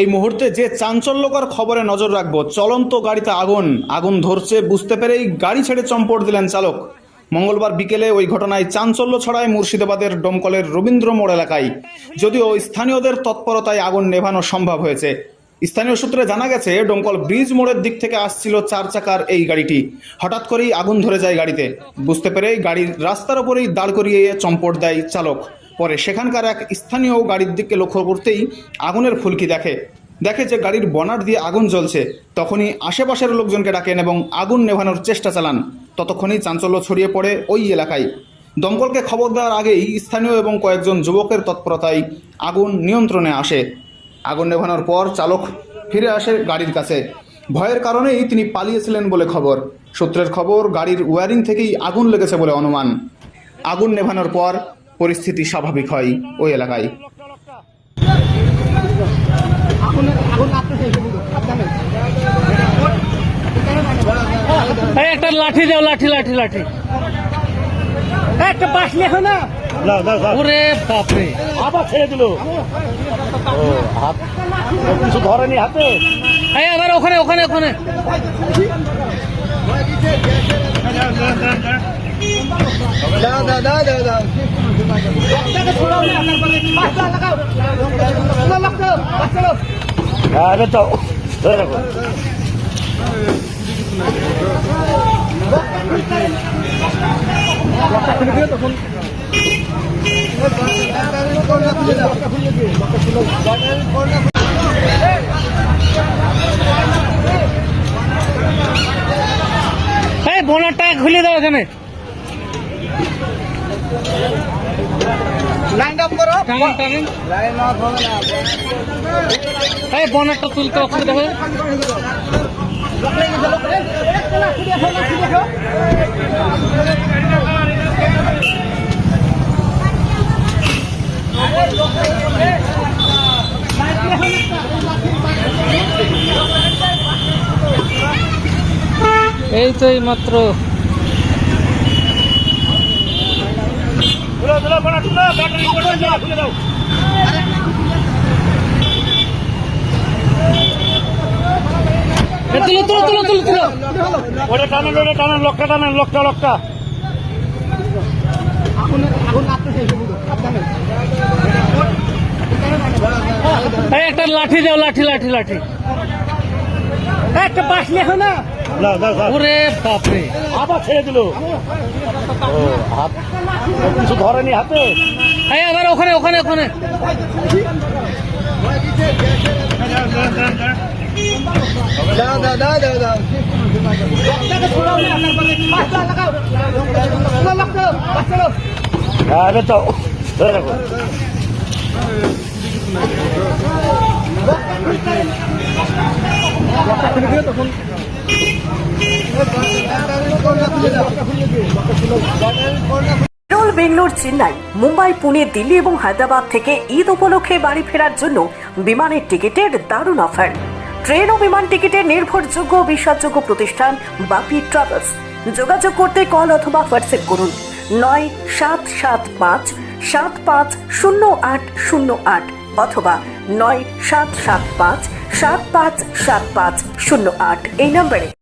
এই মুহূর্তে যে চাঞ্চল্যকর খবরে নজর রাখব, চলন্ত গাড়িতে আগুন। আগুন ধরছে, বুঝতে পেরেই গাড়ি ছেড়ে চম্পট দিলেন চালক। মঙ্গলবার বিকেলে ওই ঘটনায় চাঞ্চল্য ছড়ায় মুর্শিদাবাদের ডোমকলের রবীন্দ্র মোড় এলাকায়। যদিও স্থানীয়দের তৎপরতায় আগুন নেভানো সম্ভব হয়েছে। স্থানীয় সূত্রে জানা গেছে ডোমকল ব্রিজ মোড়ের দিক থেকে আসছিল চার চাকার এই গাড়িটি। হঠাৎ করেই আগুন ধরে যায় গাড়িতে। বুঝতে পেরেই গাড়ির রাস্তার ওপরেই দাঁড় করিয়ে চম্পট দেয় চালক। পরে সেখানকার এক স্থানীয় গাড়ির দিকে লক্ষ্য করতেই আগুনের ফুলকি দেখে। দেখে যে গাড়ির বনার দিয়ে আগুন জ্বলছে, তখনই আশেপাশের লোকজনকে ডাকেন এবং আগুন নেভানোর চেষ্টা চালান। ততক্ষণেই চাঞ্চল্য ছড়িয়ে পড়ে ওই এলাকায়। দমকলকে খবর দেওয়ার আগেই স্থানীয় এবং কয়েকজন যুবকের তৎপরতায় আগুন নিয়ন্ত্রণে আসে। আগুন নেভানোর পর চালক ফিরে আসে গাড়ির কাছে। ভয়ের কারণেই তিনি পালিয়েছিলেন বলে খবর। সূত্রের খবর, গাড়ির ওয়ারিং থেকেই আগুন লেগেছে বলে অনুমান। আগুন নেভানোর পর পরিস্থিতি স্বাভাবিক হয় ওই এলাকায়। একটা লাঠি দাও লাঠি লাঠি লাঠি। একটা বাস লেখো না। দাও দাও দাও। ওরে বাপরে। আবার ছেড়ে দিল। হাত কিছু ধরেনি হাতে? এই আবার ওখানে ওখানে ওখানে। হ্যাঁ এবার তো ধরে রাখো। এই বোনারটা খুলে দাও এখানে। টানেন, টানেন। এই বোনারটা তুলতে অসুবিধা হবে এই তো এই মাত্র তুলো একটা লাঠি দাও লাঠি লাঠি লাঠি। একটা বাস লেখো না। ওরে বাপরে। আবার ছেড়ে দিল। কিছু ধরেনি হাতে? এই আবার ওখানে ওখানে ওখানে। হ্যাঁ তো ধরে রাখো। বেঙ্গলোর চেন্নাই, মুম্বাই, পুনে, দিল্লি এবং হায়দ্রাবাদ থেকে ঈদ উপলক্ষে বাড়ি ফেরার জন্য বিমানের টিকিটের দারুণ অফার। ট্রেন ও বিমান টিকিটের নির্ভরযোগ্য বিশ্বাসযোগ্য প্রতিষ্ঠান বাপি ট্রাভেলস। যোগাযোগ করতে কল অথবা হোয়াটসঅ্যাপ করুন। নয়, সাত সাত, পাঁচ সাত, পাঁচ, শূন্য, আট শূন্য, আট অথবা নয়, সাত সাত, পাঁচ সাত পাঁচ সাত, পাঁচ, শূন্য, আট এই নম্বরে।